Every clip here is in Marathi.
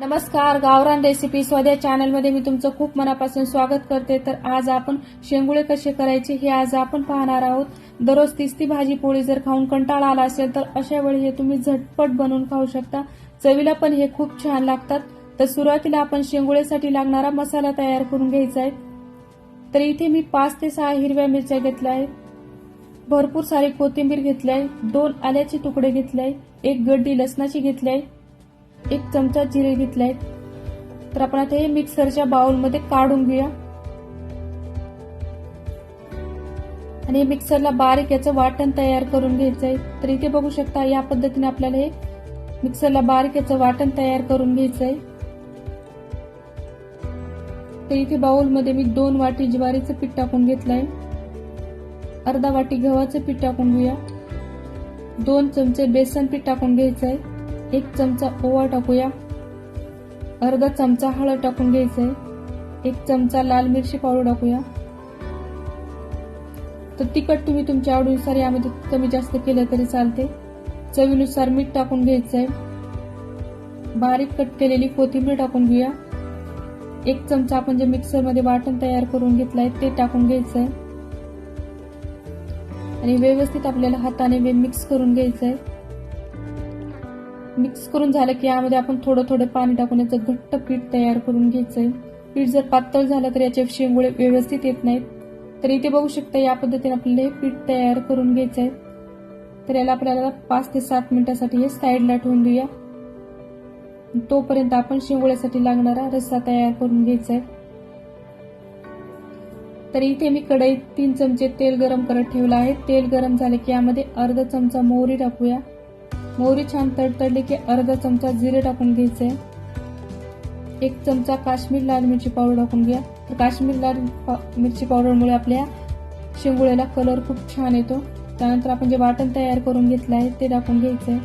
नमस्कार गावरान रेसिपी स्वद्या चॅनलमध्ये मी तुमचं खूप मनापासून स्वागत करते. तर आज आपण शेंगुळे कसे करायचे हे आज आपण पाहणार आहोत. दररोज तिस्ती भाजी पोळी जर खाऊन कंटाळा आला असेल तर अशा वेळी हे तुम्ही झटपट बनवून खाऊ शकता. चवीला पण हे खूप छान लागतात. तर सुरुवातीला आपण शेंगुळेसाठी लागणारा मसाला तयार करून घ्यायचा आहे. तर इथे मी पाच ते सहा हिरव्या मिरच्या घेतल्या आहेत. भरपूर सारी कोथिंबीर घेतली आहे. दोन आल्याचे तुकडे घेतले आहे. एक गड्डी लसणाची घेतली आहे. एक चमचा जिरे घेतले आहेत तर आपण आता हे मिक्सरच्या बाउलमध्ये काढून घेऊया. आणि हे मिक्सरला बारीक याचं वाटण तयार करून घ्यायचं आहे तर इथे बघू शकता या पद्धतीने आपल्याला हे मिक्सरला बारीक याचं वाटण तयार करून घ्यायचं आहे तर इथे बाउलमध्ये मी दोन वाटी ज्वारीचं पीठ टाकून घेतलंय. अर्धा वाटी गव्हाचं पीठ टाकून घेऊया. दोन चमचे बेसन पीठ टाकून घ्यायचं आहे एक चमचा ओवा टाकूया. अर्धा चमचा हळद टाकून घ्यायचंय. एक चमचा लाल मिरची पावडर टाकूया. तर तिखट तुम्ही तुमच्या आवडीनुसार यामध्ये कमी जास्त केलं तरी चालते. चवीनुसार मीठ टाकून घ्यायचंय. बारीक कट केलेली कोथिंबीर टाकून घेऊया. एक चमचा आपण जे मिक्सरमध्ये वाटण तयार करून घेतलंय ते टाकून घ्यायचंय. आणि व्यवस्थित आपल्याला हाताने मिक्स करून घ्यायचंय. मिक्स करून झालं की यामध्ये आपण थोडं थोडं पाणी टाकून याचं घट्ट पीठ तयार करून घ्यायचंय पीठ जर पातळ झालं तर याचे शेंगुळे व्यवस्थित येत नाहीत. तर इथे बघू शकता या पद्धतीने आपल्याला हे पीठ तयार करून घ्यायचंय. तर याला आपल्याला पाच ते सात मिनिटासाठी हे साईडला ठेवून देऊया. तोपर्यंत आपण शेंगोळ्यासाठी लागणारा रस्सा तयार करून घ्यायचा आहे तर इथे मी कढईत तीन चमचे तेल गरम करत ठेवलं आहे. तेल गरम झाले की यामध्ये अर्धा चमचा मोहरी टाकूया. मोहरी छान तडतडली की अर्धा चमचा जिरे टाकून घ्यायचे. एक चमचा काश्मीर लाल मिरची पावडर टाकून घ्या. तर काश्मीर लाल मिरची पावडरमुळे आपल्या शेंगुळ्याला कलर खूप छान येतो. त्यानंतर आपण जे वाटण तयार करून घेतलं आहे ते टाकून घ्यायचं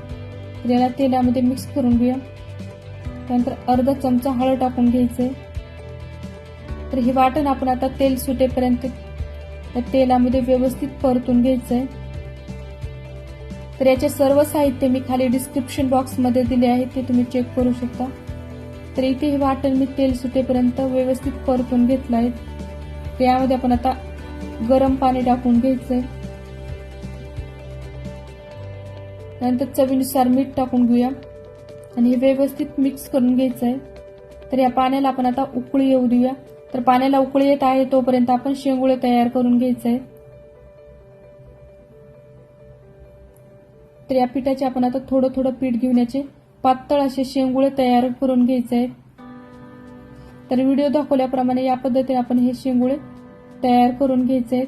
तर याला तेलामध्ये मिक्स करून घेऊया. त्यानंतर अर्धा चमचा हळद टाकून घ्यायचंय. तर हे वाटण आपण आता तेल सुटेपर्यंत त्या तेलामध्ये व्यवस्थित परतून घ्यायचं आहे तर याचे सर्व साहित्य मी खाली डिस्क्रिप्शन बॉक्समध्ये दिले आहे ते तुम्ही चेक करू शकता. तर इथे हे वाटण मी तेल सुटेपर्यंत व्यवस्थित परतून घेतलं आहे. तर यामध्ये आपण आता गरम पाणी टाकून घ्यायचंय. नंतर चवीनुसार मीठ टाकून घेऊया. आणि हे व्यवस्थित मिक्स करून घ्यायचं आहे तर या पाण्याला आपण आता उकळी येऊ देऊया. तर पाण्याला उकळी येत आहे तोपर्यंत आपण शेंगुळे तयार करून घ्यायचं आहे तर या पिठाचे आपण आता थोडं थोडं पीठ घेऊन याचे. पातळ असे शेंगुळे तयार करून घ्यायचे. आहेत तर व्हिडिओ दाखवल्याप्रमाणे या पद्धतीने आपण हे शेंगुळे तयार करून घ्यायचे. आहेत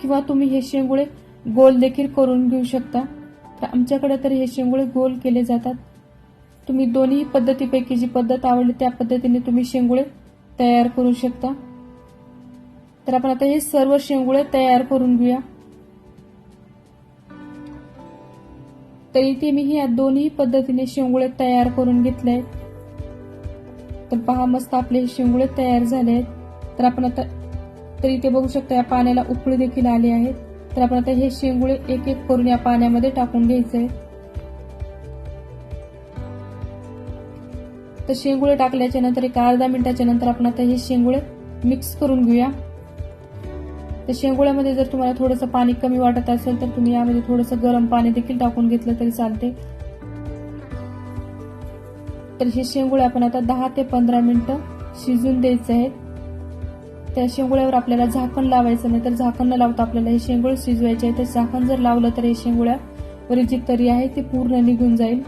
किंवा तुम्ही हे शेंगुळे गोल देखील करून घेऊ शकता. तर आमच्याकडे तर हे शेंगुळे गोल केले जातात. तुम्ही दोन्ही पद्धतीपैकी जी पद्धत आवडली त्या पद्धतीने तुम्ही शेंगुळे तयार करू शकता. तर आपण आता हे सर्व शेंगुळे तयार करून घेऊया. तर इथे मी ह्या दोन्ही पद्धतीने शेंगुळे तयार करून घेतले आहेत तर पहा मस्त आपले हे शेंगुळे तयार झाले आहेत तर आपण आता तर इथे बघू शकता या पाण्याला उकळी देखील आली आहेत तर आपण आता हे शेंगुळे एक एक करून या पाण्यामध्ये टाकून घ्यायचे आहेत तर शेंगुळे टाकल्याच्या नंतर एक अर्धा मिनिटाच्या नंतर आपण आता हे शेंगुळे मिक्स करून घेऊया. तर शेंगुळ्यामध्ये जर तुम्हाला थोडंसं पाणी कमी वाटत असेल तर तुम्ही यामध्ये थोडंसं गरम पाणी देखील टाकून घेतलं तरी चालते. तर हे शेंगुळे आपण आता दहा ते पंधरा मिनिटं शिजून द्यायचे आहेत. त्या शेंगुळ्यावर आपल्याला झाकण लावायचं नाही तर झाकण न लावता आपल्याला हे शेंगुळे शिजवायचे आहे तर झाकण जर लावलं तर हे शेंगुळ्यावरील जी तरी आहे ती पूर्ण निघून जाईल.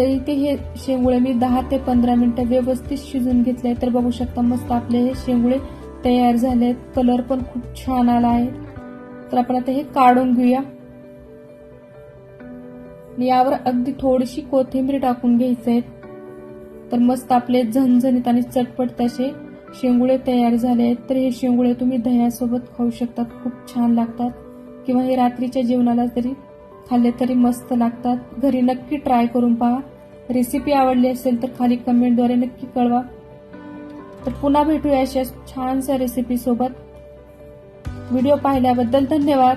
तर इथे हे शेंगुळे मी दहा ते पंधरा मिनिटं व्यवस्थित शिजून घेतले तर बघू शकता मस्त आपले हे शेंगुळे तयार झाले कलर पण खूप छान आला आहे. तर आपण आता हे काढून घेऊया. यावर अगदी थोडीशी कोथिंबीर टाकून घ्यायचे तर मस्त आपले झणझणीत आणि चटपट तसे शेंगुळे तयार झाले आहेत. तर हे शेंगुळे तुम्ही दह्यासोबत खाऊ शकतात. खूप छान लागतात. किंवा हे रात्रीच्या जेवणाला जरी खाल्ले तरी मस्त लागतात. घरी नक्की ट्राय करून पहा. रेसिपी आवडली असेल तर खाली कमेंटद्वारे नक्की कळवा. तर पुन्हा भेटूया अशा छानशा रेसिपी सोबत. व्हिडिओ पाहिल्याबद्दल धन्यवाद.